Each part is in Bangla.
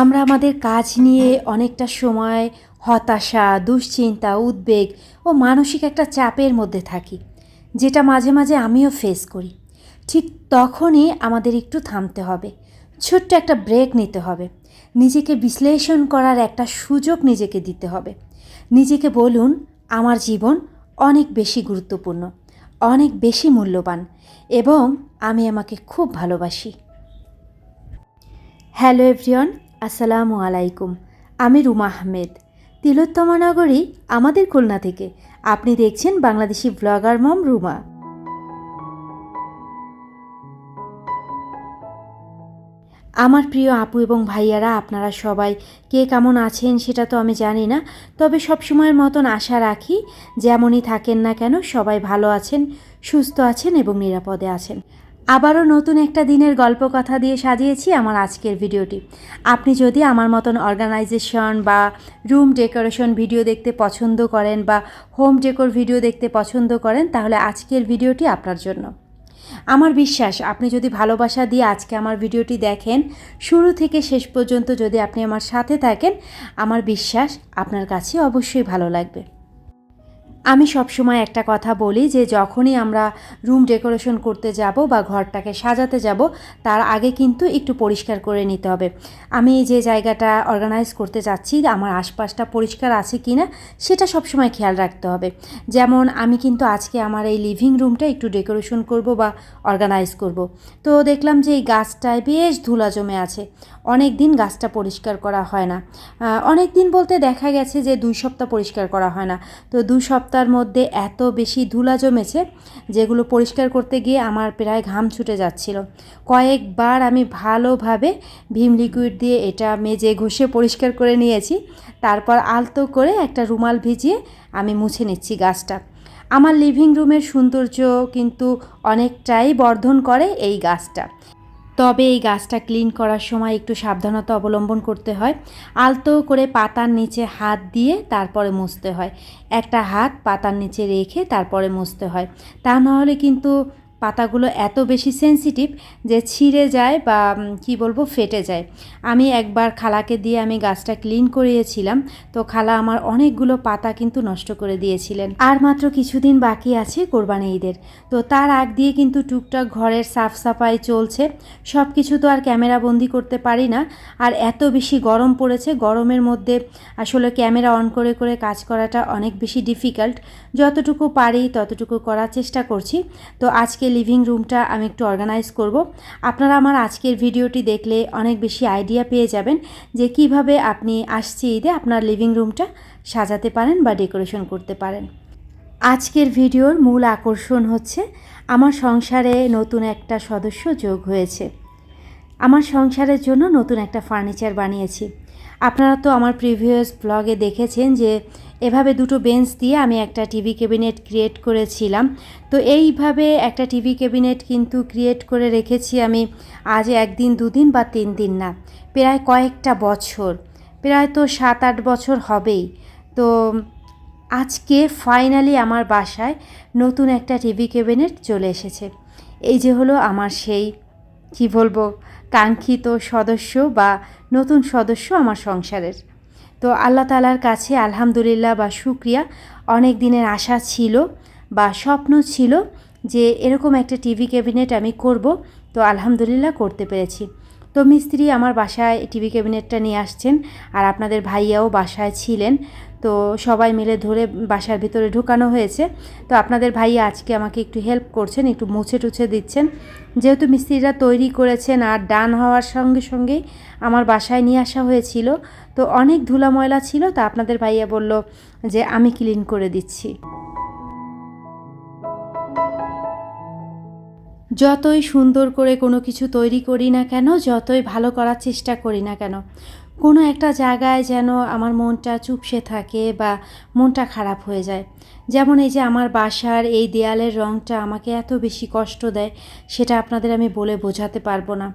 আমরা আমাদের কাজ নিয়ে অনেকটা সময়, হতাশা, দুশ্চিন্তা, উদ্বেগ ও মানসিক একটা চাপের মধ্যে থাকি, যেটা মাঝে মাঝে আমিও ফেস করি। ঠিক তখনই আমাদের একটু থামতে হবে, ছোট্ট একটা ব্রেক নিতে হবে, নিজেকে বিশ্লেষণ করার একটা সুযোগ নিজেকে দিতে হবে। নিজেকে বলুন, আমার জীবন অনেক বেশি গুরুত্বপূর্ণ, অনেক বেশি মূল্যবান এবং আমি আমাকে খুব ভালোবাসি। হ্যালো এভরিওয়ান আসসালামু আলাইকুম, আমি রুমা আহমেদ। তিলোত্তমা নগরী আমাদের খুলনা থেকে। আপনি দেখছেন বাংলাদেশি ব্লগার মম রুমা। আমার প্রিয় আপু এবং ভাইয়ারা, আপনারা সবাই কে কেমন আছেন সেটা তো আমি জানি না, তবে সব সময়ের মতন আশা রাখি, যেমনই থাকেন না কেন সবাই ভালো আছেন, সুস্থ আছেন এবং নিরাপদে আছেন। আবারও নতুন একটা দিনের গল্প কথা দিয়ে সাজিয়েছি আমার আজকের ভিডিওটি। আপনি যদি আমার মতন অর্গানাইজেশন বা রুম ডেকোরেশন ভিডিও দেখতে পছন্দ করেন বা হোম ডেকোর ভিডিও দেখতে পছন্দ করেন, তাহলে আজকের ভিডিওটি আপনার জন্য। আমার বিশ্বাস, আপনি যদি ভালোবাসা দিয়ে আজকে আমার ভিডিওটি দেখেন, শুরু থেকে শেষ পর্যন্ত যদি আপনি আমার সাথে থাকেন, আমার বিশ্বাস আপনার কাছে অবশ্যই ভালো লাগবে। আমি সবসময় একটা কথা বলি যে যখনই আমরা রুম ডেকোরেশন করতে যাব বা ঘরটাকে সাজাতে যাব, তার আগে কিন্তু একটু পরিষ্কার করে নিতে হবে। আমি যে জায়গাটা অর্গানাইজ করতে যাচ্ছি, আমার আশপাশটা পরিষ্কার আছে কি না সেটা সবসময় খেয়াল রাখতে হবে। যেমন আমি কিন্তু আজকে আমার এই লিভিং রুমটা একটু ডেকোরেশন করব বা অর্গানাইজ করব। তো দেখলাম যে এই গাছটায় বেশ ধুলা জমে আছে। অনেক দিন গাছটা পরিষ্কার করা হয় না। অনেক দিন বলতে দেখা গেছে যে দুই সপ্তাহ পরিষ্কার করা হয় না। তো দুই সপ্তাহের মধ্যে এত বেশি ধুলা জমেছে যেগুলো পরিষ্কার করতে গিয়ে আমার প্রায় ঘাম ছুটে যাচ্ছিল। কয়েকবার আমি ভালোভাবে ভীম লিকুইড দিয়ে এটা মেজে ঘষে পরিষ্কার করে নিয়েছি। তারপর আলতো করে একটা রুমাল ভিজিয়ে আমি মুছে নিচ্ছি গাছটা। আমার লিভিং রুমের সৌন্দর্য কিন্তু অনেকটাই বর্ধন করে এই গাছটা। তবে এই গাছটা ক্লিন করার সময় একটু সাবধানতা অবলম্বন করতে হয়। আলতো করে পাতার নিচে হাত দিয়ে তারপরে মুছতে হয়। একটা হাত পাতার নিচে রেখে তারপরে মুছতে হয়। তা নাহলে কিন্তু পাতাগুলো এত বেশি সেন্সিটিভ যে ছিঁড়ে যায় বা কি বলব, ফেটে যায়। আমি একবার খালাকে দিয়ে আমি গাছটা ক্লিন করিয়েছিলাম, তো খালা আমার অনেকগুলো পাতা কিন্তু নষ্ট করে দিয়েছিলেন। আর মাত্র কিছুদিন বাকি আছে কোরবানি ঈদের, তো তার আগ দিয়ে কিন্তু টুকটাক ঘরের সাফ সাফাই চলছে। সব কিছু তো আর ক্যামেরা বন্দি করতে পারি না, আর এত বেশি গরম পড়েছে, গরমের মধ্যে আসলে ক্যামেরা অন করে করে কাজ করাটা অনেক বেশি ডিফিকাল্ট যতটুকু পারি, ততটুকু করার চেষ্টা করছি। তো আজকে লিভিং রুমটা আমি একটু অর্গানাইজ করব। আপনারা আমার আজকের ভিডিওটি দেখলে অনেক বেশি আইডিয়া পেয়ে যাবেন যে কীভাবে আপনি আসছে ঈদে আপনার লিভিং রুমটা সাজাতে পারেন বা ডেকোরেশন করতে পারেন। আজকের ভিডিওর মূল আকর্ষণ হচ্ছে, আমার সংসারে নতুন একটা সদস্য যোগ হয়েছে। আমার সংসারের জন্য নতুন একটা ফার্নিচার বানিয়েছি। আপনারা তো আমার প্রিভিয়াস ব্লগে দেখেছেন যে এভাবে দুটো বেঞ্চ দিয়ে আমি একটা টিভি ক্যাবিনেট ক্রিয়েট করেছিলাম। তো এইভাবে একটা টিভি ক্যাবিনেট কিন্তু ক্রিয়েট করে রেখেছি আমি আজ একদিন, দুদিন বা তিন দিন না, প্রায় কয়েকটা বছর। প্রায় তো সাত আট বছর হবেই। তো আজকে ফাইনালি আমার বাসায় নতুন একটা টিভি ক্যাবিনেট চলে এসেছে। এই যে হলো আমার সেই, কি বলব, কাঙ্ক্ষিত সদস্য বা নতুন সদস্য আমার সংসারের। তো আল্লাহ তালার কাছে আলহামদুলিল্লাহ বা সুক্রিয়া অনেক দিনের আশা ছিল বা স্বপ্ন ছিল যে এরকম একটা টিভি ক্যাবিনেট আমি করব। তো আলহামদুলিল্লাহ করতে পেরেছি। তো মিস্ত্রি আমার বাসায় টিভি ক্যাবিনেটটা নিয়ে আসছেন আর আপনাদের ভাইয়াও বাসায় ছিলেন। তো সবাই মিলে ধরে বাসার ভিতরে ঢুকানো হয়েছে। তো আপনাদের ভাইয়া আজকে আমাকে একটু হেল্প করছেন, একটু মুছে টুছে দিচ্ছেন। যেহেতু মিস্ত্রিরা তৈরি করেছেন আর ডান হওয়ার সঙ্গে সঙ্গেই আমার বাসায় নিয়ে আসা হয়েছিল, তো অনেক ধুলা ময়লা ছিল, তা আপনাদের ভাইয়া বলল যে আমি ক্লিন করে দিচ্ছি। যতই সুন্দর করে কোনো কিছু তৈরি করি না কেন, যতই ভালো করার চেষ্টা করি না কেন, কোনো একটা জায়গায় যেন আমার মনটা চুপসে থাকে বা মনটা খারাপ হয়ে যায়। যেমন এই যে আমার বাসার এই দেয়ালের রঙটা আমাকে এত বেশি কষ্ট দেয়, সেটা আপনাদের আমি বলে বোঝাতে পারব না।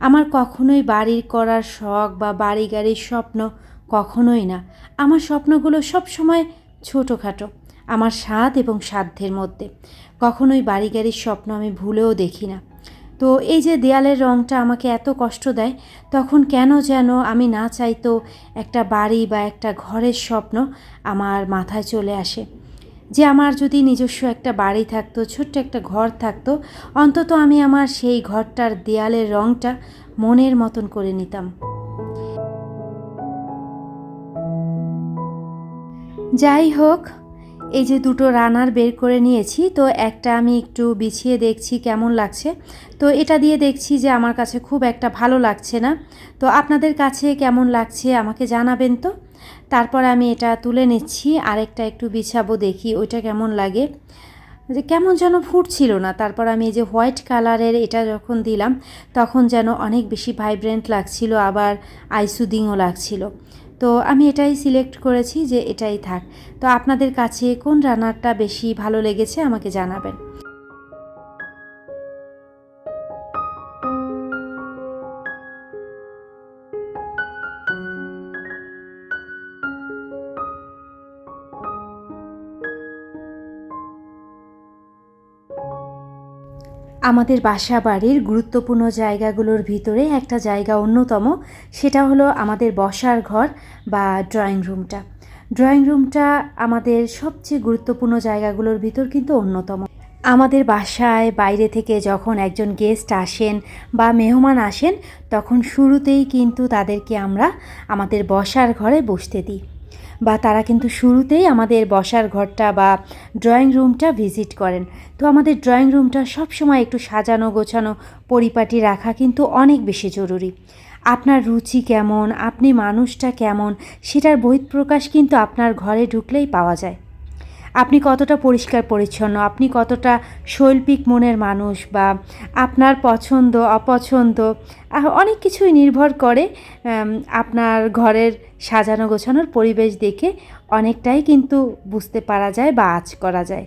আমার কখনোই বাড়ির করার শখ বা বাড়ি গাড়ির স্বপ্ন কখনোই না। আমার স্বপ্নগুলো সব সময় ছোটোখাটো, আমার স্বাদ এবং সাধ্যের মধ্যে। কখনোই বাড়ি গাড়ির স্বপ্ন আমি ভুলেও দেখি না। তো এই যে দেয়ালের রঙটা আমাকে এত কষ্ট দেয়, তখন কেন যেন আমি না চাইতো একটা বাড়ি বা একটা ঘরের স্বপ্ন আমার মাথায় চলে আসে। যে আমার যদি নিজস্ব একটা বাড়ি থাকতো, ছোট্ট একটা ঘর থাকতো, অন্তত আমি আমার সেই ঘরটার দেয়ালের রঙটা মনের মতন করে নিতাম। যাই হোক এই যে দুটো রানার বের করে নিয়েছি, তো একটা আমি একটু বিছিয়ে দেখছি কেমন লাগছে। তো এটা দিয়ে দেখছি যে আমার কাছে খুব একটা ভালো লাগছে না। তো আপনাদের কাছে কেমন লাগছে আমাকে জানাবেন তো। তারপর আমি এটা তুলে নিচ্ছি, আরেকটা একটু বিছাবো দেখি ওইটা কেমন লাগে। যে কেমন যেন ফুটছিল না, তারপর আমি এই যে হোয়াইট কালারের এটা যখন দিলাম, তখন যেন অনেক বেশি ভাইব্রেন্ট লাগছিল, আবার আইসুদিংও লাগছিল। তো আমি এটাই সিলেক্ট করেছি যে এটাই থাক। তো আপনাদের কাছে কোন রানারটা বেশি ভালো লেগেছে আমাকে জানাবেন। আমাদের বাসা বাড়ির গুরুত্বপূর্ণ জায়গাগুলোর ভিতরে একটা জায়গা অন্যতম। সেটা হলো আমাদের বসার ঘর বা ড্রয়িং রুমটা ড্রয়িং রুমটা আমাদের সবচেয়ে গুরুত্বপূর্ণ জায়গাগুলোর ভিতর কিন্তু অন্যতম। আমাদের বাসায় বাইরে থেকে যখন একজন গেস্ট আসেন বা মেহমান আসেন, তখন শুরুতেই কিন্তু তাদেরকে আমরা আমাদের বসার ঘরে বসতে দিই। বা তারা কিন্তু শুরুতেই আমাদের বসার ঘরটা বা ড্রয়িং রুমটা ভিজিট করেন। তো আমাদের ড্রয়িং রুমটা সবসময় একটু সাজানো, গোছানো, পরিপাটি রাখা কিন্তু অনেক বেশি জরুরি। আপনার রুচি কেমন? আপনি মানুষটা কেমন? সেটার বহিঃপ্রকাশ কিন্তু আপনার ঘরে ঢুকলেই পাওয়া যায়। আপনি কতটা পরিষ্কার পরিচ্ছন্ন, আপনি কতটা শৈল্পিক মনের মানুষ বা আপনার পছন্দ, অপছন্দ অনেক কিছুই নির্ভর করে আপনার ঘরের সাজানো গোছানোর পরিবেশ দেখে অনেকটাই কিন্তু বুঝতে পারা যায় বা আজ করা যায়।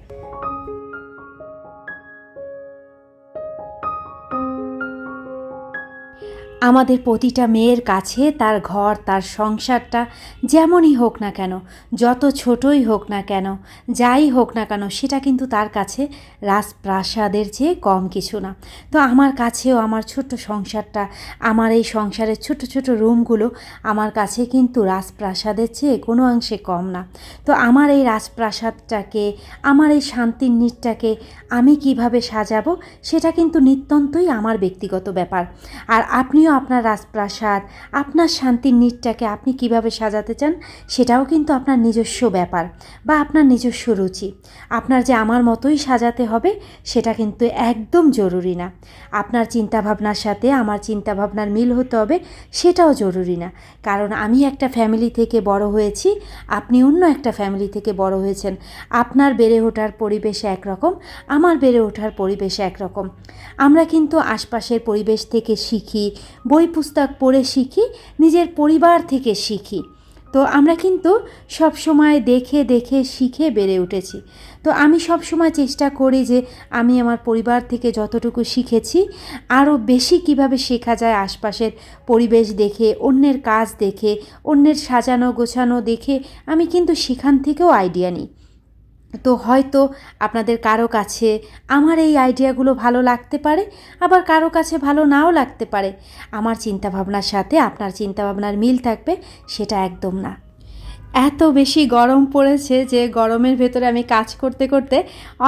আমাদের প্রতিটা মেয়ের কাছে তার ঘর, তার সংসারটা যেমনই হোক না কেন, যত ছোটই হোক না কেন, যাই হোক না কেন, সেটা কিন্তু তার কাছে রাজপ্রাসাদের চেয়ে কম কিছু না। তো আমার কাছেও আমার ছোট্ট সংসারটা, আমার এই সংসারের ছোট ছোট রুমগুলো আমার কাছে কিন্তু রাজপ্রাসাদের চেয়ে কোনো অংশে কম না। তো আমার এই রাজপ্রাসাদটাকে, আমার এই শান্তির নিটটাকে আমি কীভাবে সাজাবো, সেটা কিন্তু নিত্যন্তই আমার ব্যক্তিগত ব্যাপার। আর আপনিও আপনার রাজপ্রাসাদ, আপনার শান্তির নিটটাকে আপনি কীভাবে সাজাতে চান, সেটাও কিন্তু আপনার নিজস্ব ব্যাপার বা আপনার নিজস্ব রুচি। আপনার যে আমার মতোই সাজাতে হবে, সেটা কিন্তু একদম জরুরি না। আপনার চিন্তাভাবনার সাথে আমার চিন্তাভাবনার মিল হতে হবে, সেটাও জরুরি না। কারণ আমি একটা ফ্যামিলি থেকে বড় হয়েছি, আপনি অন্য একটা ফ্যামিলি থেকে বড় হয়েছেন। আপনার বেড়ে ওঠার পরিবেশ একরকম, আমার বেড়ে ওঠার পরিবেশ একরকম। আমরা কিন্তু আশপাশের পরিবেশ থেকে শিখি বই পুস্তক পড়ে শিখি, নিজের পরিবার থেকে শিখি। তো আমরা কিন্তু সব সময় দেখে দেখে, শিখে বেড়ে উঠেছি। তো আমি সব সময় চেষ্টা করি যে আমি আমার পরিবার থেকে যতটুকু শিখেছি, আরও বেশি কীভাবে শেখা যায় আশপাশের পরিবেশ দেখে, অন্যের কাজ দেখে, অন্যের সাজানো গোছানো দেখে আমি কিন্তু সেখান থেকেও আইডিয়া নিই। তো হয়তো আপনাদের কারও কাছে আমার এই আইডিয়াগুলো ভালো লাগতে পারে, আবার কারও কাছে ভালো নাও লাগতে পারে। আমার চিন্তাভাবনার সাথে আপনার চিন্তাভাবনার মিল থাকবে সেটা একদম না। এত বেশি গরম পড়েছে যে গরমের ভেতরে আমি কাজ করতে করতে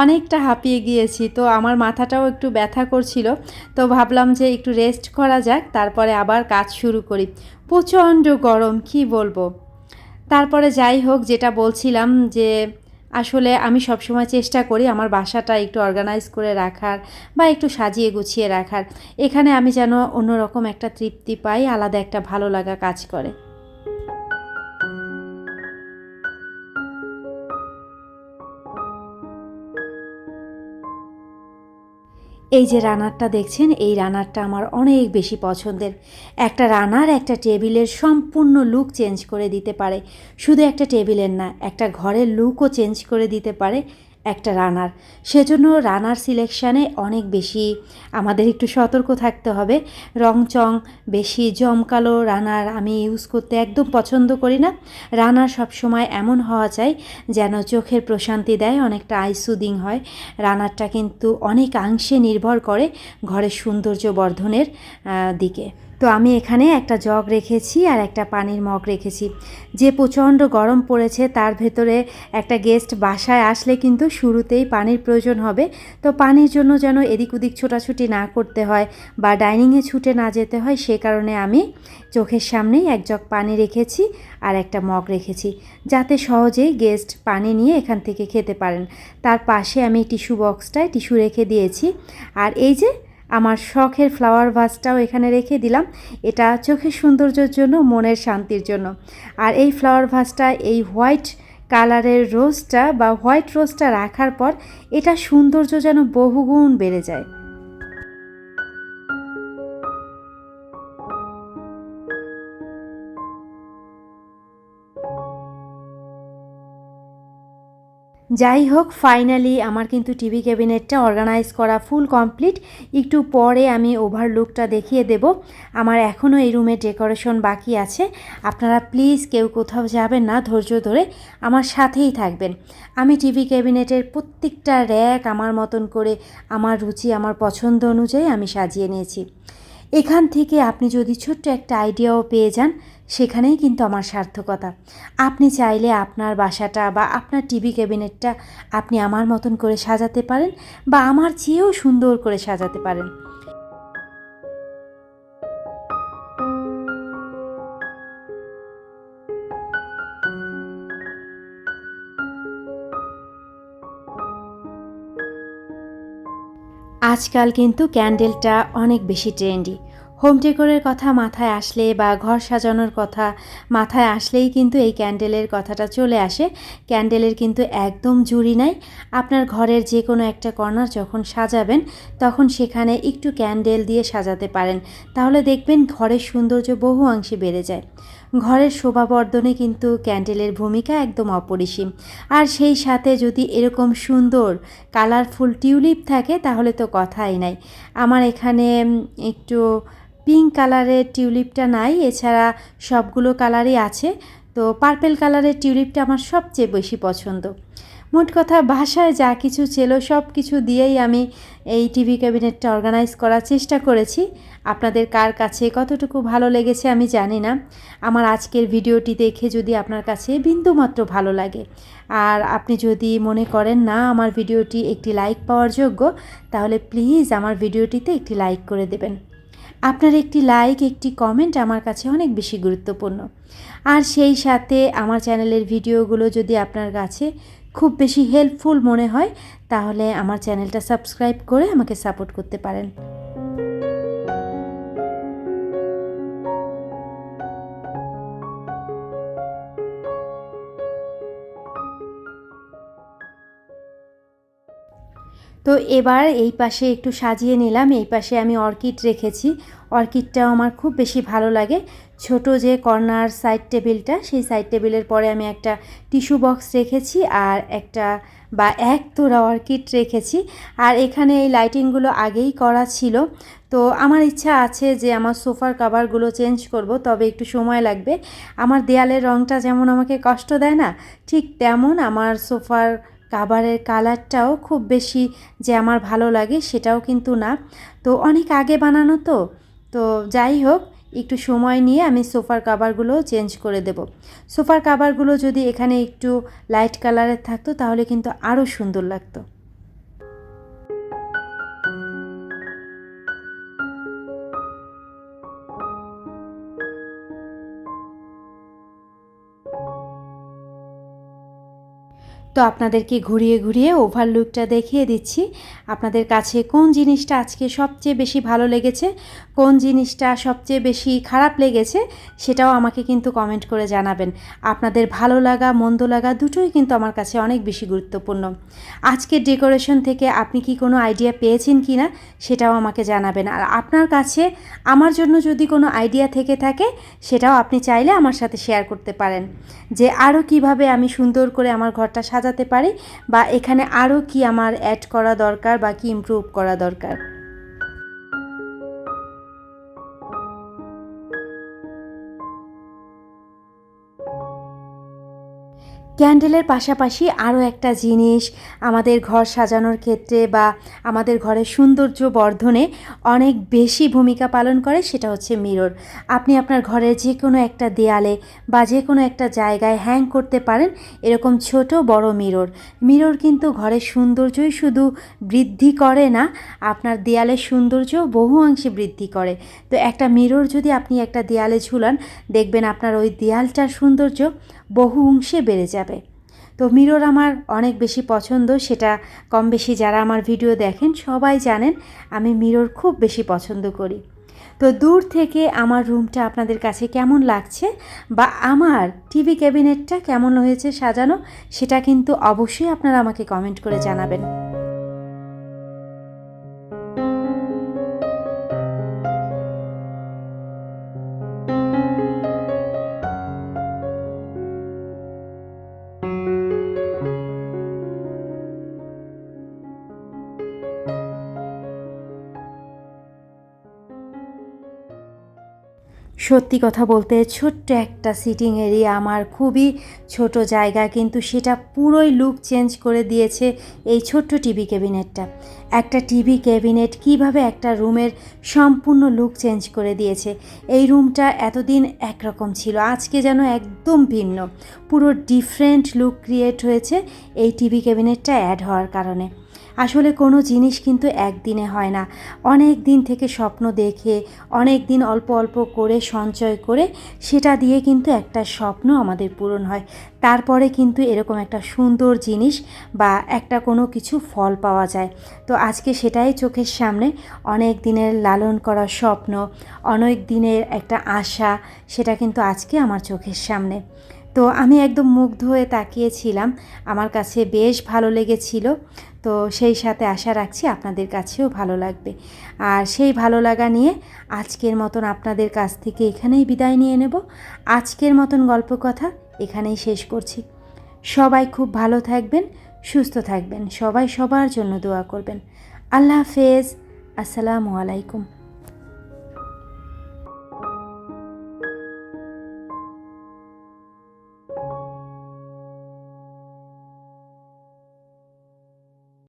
অনেকটা হাঁপিয়ে গিয়েছি, তো আমার মাথাটাও একটু ব্যথা করছিল। তো ভাবলাম যে একটু রেস্ট করা যাক, তারপরে আবার কাজ শুরু করি। প্রচণ্ড গরম, কি বলব? তারপরে যাই হোক, যেটা বলছিলাম যে আসলে আমি সবসময় চেষ্টা করি আমার বাসাটা একটু অর্গানাইজ করে রাখার বা একটু সাজিয়ে গুছিয়ে রাখার। এখানে আমি যেন অন্যরকম একটা তৃপ্তি পাই, আলাদা একটা ভালো লাগা কাজ করে। এই যে রানারটা দেখছেন, এই রানারটা আমার অনেক বেশি পছন্দের। একটা রানার একটা টেবিলের সম্পূর্ণ লুক চেঞ্জ করে দিতে পারে। শুধু একটা টেবিলের না, একটা ঘরের লুকও চেঞ্জ করে দিতে পারে। একটা রানার। সেজন্য রানার সিলেকশানে অনেক বেশি আমাদের একটু সতর্ক থাকতে হবে। রং চং বেশি জমকালো রানার আমি ইউজ করতে একদম পছন্দ করি না। রানার সবসময় এমন হওয়া চাই যেন চোখের প্রশান্তি দেয়, অনেকটা আই সুদিং হয়। রানারটা কিন্তু অনেকাংশে নির্ভর করে ঘরের সৌন্দর্য বর্ধনের দিকে। তো আমি এখানে একটা জগ রেখেছি আর একটা পানির মগ রেখেছি। যে প্রচণ্ড গরম পড়েছে তার ভেতরে একটা গেস্ট বাসায় আসলে কিন্তু শুরুতেই পানির প্রয়োজন হবে। তো পানির জন্য যেন এদিক ওদিক ছোটাছুটি না করতে হয় বা ডাইনিংয়ে ছুটে না যেতে হয় সে কারণে আমি চোখের সামনেই এক জগ পানি রেখেছি আর একটা মগ রেখেছি। যাতে সহজেই গেস্ট পানি নিয়ে এখান থেকে খেতে পারেন। তার পাশে আমি টিস্যু বক্সটায় টিস্যু রেখে দিয়েছি। আর এই যে আমার শখের ফ্লাওয়ার ভাসটাও এখানে রেখে দিলাম। এটা চোখের সৌন্দর্যের জন্য, মনের শান্তির জন্য। আর এই ফ্লাওয়ার ভাসটা এই হোয়াইট কালারের রোজটা বা হোয়াইট রোজটা রাখার পর, এটা সৌন্দর্য যেন বহুগুণ বেড়ে যায়। যাই হোক ফাইনালি আমার কিন্তু টিভি ক্যাবিনেটটা অর্গানাইজ করা ফুল কমপ্লিট একটু পরে আমি ওভারলুকটা দেখিয়ে দেব। আমার এখনও এই রুমে ডেকোরেশন বাকি আছে। আপনারা প্লিজ কেউ কোথাও যাবেন না, ধৈর্য ধরে আমার সাথেই থাকবেন। আমি টিভি ক্যাবিনেটের প্রত্যেকটা র্যাক আমার মতন করে, আমার রুচি, আমার পছন্দ অনুযায়ী আমি সাজিয়ে নিয়েছি। এখান থেকে আপনি যদি ছোট্ট একটা আইডিয়াও পেয়ে যান, সেখানেই কিন্তু আমার সার্থকতা। আপনি চাইলে আপনার বাসাটা বা আপনার টিভি ক্যাবিনেটটা আপনি আমার মতন করে সাজাতে পারেন বা আমার চেয়েও সুন্দর করে সাজাতে পারেন। আজকাল কিন্তু ক্যান্ডেলটা অনেক বেশি ট্রেন্ডি। হোম ডেকোরের কথা মাথায় আসলে বা ঘর সাজানোর কথা মাথায় আসলেই কিন্তু এই ক্যান্ডেলের কথাটা চলে আসে। ক্যান্ডেলের কিন্তু একদম জুড়ি নাই। আপনার ঘরের যে কোনো একটা কর্নার যখন সাজাবেন, তখন সেখানে একটু ক্যান্ডেল দিয়ে সাজাতে পারেন। তাহলে দেখবেন ঘরের সৌন্দর্য বহু অংশে বেড়ে যায়। ঘরের শোভাবর্ধনে কিন্তু ক্যান্ডেলের ভূমিকা একদম অপরিসীম। আর সেই সাথে যদি এরকম সুন্দর, কালারফুল টিউলিপ থাকে, তাহলে তো কথাই নাই। আমার এখানে একটু পিঙ্ক কালারের টিউলিপটা নাই, এছাড়া সবগুলো কালারই আছে। তো পার্পেল কালারের টিউলিপটা আমার সবচেয়ে বেশি পছন্দ। মোট কথা, বাসায় যা কিছু ছিল সব কিছু দিয়েই আমি এই টিভি ক্যাবিনেটটা অর্গানাইজ করার চেষ্টা করেছি। আপনাদের কার কাছে কতটুকু ভালো লেগেছে আমি জানি না। আমার আজকের ভিডিওটি দেখে যদি আপনার কাছে বিন্দুমাত্র ভালো লাগে, আর আপনি যদি মনে করেন, না, আমার ভিডিওটি একটি লাইক পাওয়ার যোগ্য, তাহলে প্লিজ আমার ভিডিওটিতে একটি লাইক করে দেবেন। আপনার একটি লাইক, একটি কমেন্ট আমার কাছে অনেক বেশি গুরুত্বপূর্ণ। আর সেই সাথে আমার চ্যানেলের ভিডিওগুলো যদি আপনার কাছে খুব বেশি হেল্পফুল মনে হয়, তাহলে আমার চ্যানেলটা সাবস্ক্রাইব করে আমাকে সাপোর্ট করতে পারেন। তো এবার এই পাশে একটু সাজিয়ে নিলাম। এই পাশে আমি অর্কিড রেখেছি। অর্কিডটাও আমার খুব বেশি ভালো লাগে। ছোট যে কর্নার সাইড টেবিলটা, সেই সাইড টেবিলের পরে আমি একটা টিস্যু বক্স রেখেছি আর একটা বা এক তোরা অর্কিড রেখেছি। আর এখানে এই লাইটিংগুলো আগেই করা ছিল। তো আমার ইচ্ছা আছে যে আমার সোফার কাভারগুলো চেঞ্জ করব, তবে একটু সময় লাগবে। আমার দেয়ালের রঙটা যেমন আমাকে কষ্ট দেয় না, ঠিক তেমন আমার সোফার কাভারের কালারটাও খুব বেশি যে আমার ভালো লাগে সেটাও কিন্তু না। তো অনেক আগে বানানো তো। তো যাই হোক, একটু সময় নিয়ে আমি সোফার কাভারগুলো চেঞ্জ করে দেব। সোফার কাভারগুলো যদি এখানে একটু লাইট কালারের থাকতো, তাহলে কিন্তু আরও সুন্দর লাগতো। তো আপনাদেরকে ঘুরিয়ে ঘুরিয়ে ওভারলুকটা দেখিয়ে দিচ্ছি। আপনাদের কাছে কোন জিনিসটা আজকে সবচেয়ে বেশি ভালো লেগেছে? কোন জিনিসটা সবচেয়ে বেশি খারাপ লেগেছে সেটাও আমাকে কিন্তু কমেন্ট করে জানাবেন। আপনাদের ভালো লাগা, মন্দ লাগা দুটোই কিন্তু আমার কাছে অনেক বেশি গুরুত্বপূর্ণ। আজকের ডেকোরেশন থেকে আপনি কি কোনো আইডিয়া পেয়েছেন কি না সেটাও আমাকে জানাবেন। আর আপনার কাছে আমার জন্য যদি কোনো আইডিয়া থেকে থাকে সেটাও আপনি চাইলে আমার সাথে শেয়ার করতে পারেন। যে আরও কীভাবে আমি সুন্দর করে আমার ঘরটা সাজাতে পারি বা এখানে আরও কি আমার অ্যাড করা দরকার বা কি ইমপ্রুভ করা দরকার। ক্যান্ডেলের পাশাপাশি আরও একটা জিনিস আমাদের ঘর সাজানোর ক্ষেত্রে বা আমাদের ঘরের সৌন্দর্য বর্ধনে অনেক বেশি ভূমিকা পালন করে, সেটা হচ্ছে মিরর। আপনি আপনার ঘরের যে কোনো একটা দেয়ালে বা যে কোনো একটা জায়গায় হ্যাং করতে পারেন এরকম ছোট বড় মিরর। মিরর কিন্তু ঘরের সৌন্দর্যই শুধু বৃদ্ধি করে না, আপনার দেয়ালের সৌন্দর্য বহু অংশে বৃদ্ধি করে। তো একটা মিরর যদি আপনি একটা দেয়ালে ঝুলান, দেখবেন আপনার ওই দেয়ালটার সৌন্দর্য বহু অংশে বেড়ে যাবে। তো মিরর আমার অনেক বেশি পছন্দ, সেটা কম বেশি যারা আমার ভিডিও দেখেন সবাই জানেন, আমি মিরর খুব বেশি পছন্দ করি। তো দূর থেকে আমার রুমটা আপনাদের কাছে কেমন লাগছে বা আমার টিভি ক্যাবিনেটটা কেমন হয়েছে সাজানো, সেটা কিন্তু অবশ্যই আপনারা আমাকে কমেন্ট করে জানাবেন। সত্যি কথা বলতে ছোট্ট একটা সিটিং এরিয়া আমার খুবই ছোট জায়গা, কিন্তু সেটা পুরোই লুক চেঞ্জ করে দিয়েছে এই ছোট্ট টিভি ক্যাবিনেটটা একটা টিভি ক্যাবিনেট কীভাবে একটা রুমের সম্পূর্ণ লুক চেঞ্জ করে দিয়েছে? এই রুমটা এতদিন একরকম ছিল, আজকে যেন একদম ভিন্ন। পুরো ডিফারেন্ট লুক ক্রিয়েট হয়েছে এই টিভি ক্যাবিনেটটা অ্যাড হওয়ার কারণে। আসলে কোনো জিনিস কিন্তু একদিনে হয় না। অনেক দিন থেকে স্বপ্ন দেখে, অনেক দিন অল্প অল্প করে সঞ্চয় করে, সেটা দিয়ে কিন্তু একটা স্বপ্ন আমাদের পূরণ হয়। তারপরে কিন্তু এরকম একটা সুন্দর জিনিস বা একটা কোনো কিছু ফল পাওয়া যায়। তো আজকে সেটাই চোখের সামনে। অনেক দিনের লালন করা স্বপ্ন, অনেক দিনের একটা আশা, সেটা কিন্তু আজকে আমার চোখের সামনে। তো আমি একদম মুগ্ধ হয়ে তাকিয়েছিলাম। আমার কাছে বেশ ভালো লেগেছিল। তো সেই সাথে আশা রাখছি আপনাদের কাছেও ভালো লাগবে। আর সেই ভালো লাগা নিয়ে আজকের মতন আপনাদের কাছ থেকে এখানেই বিদায় নিয়ে নেব। আজকের মতন গল্প কথা এখানেই শেষ করছি। সবাই খুব ভালো থাকবেন, সুস্থ থাকবেন। সবাই সবার জন্য দোয়া করবেন। আল্লাহ হাফেজ। আসসালামু আলাইকুম।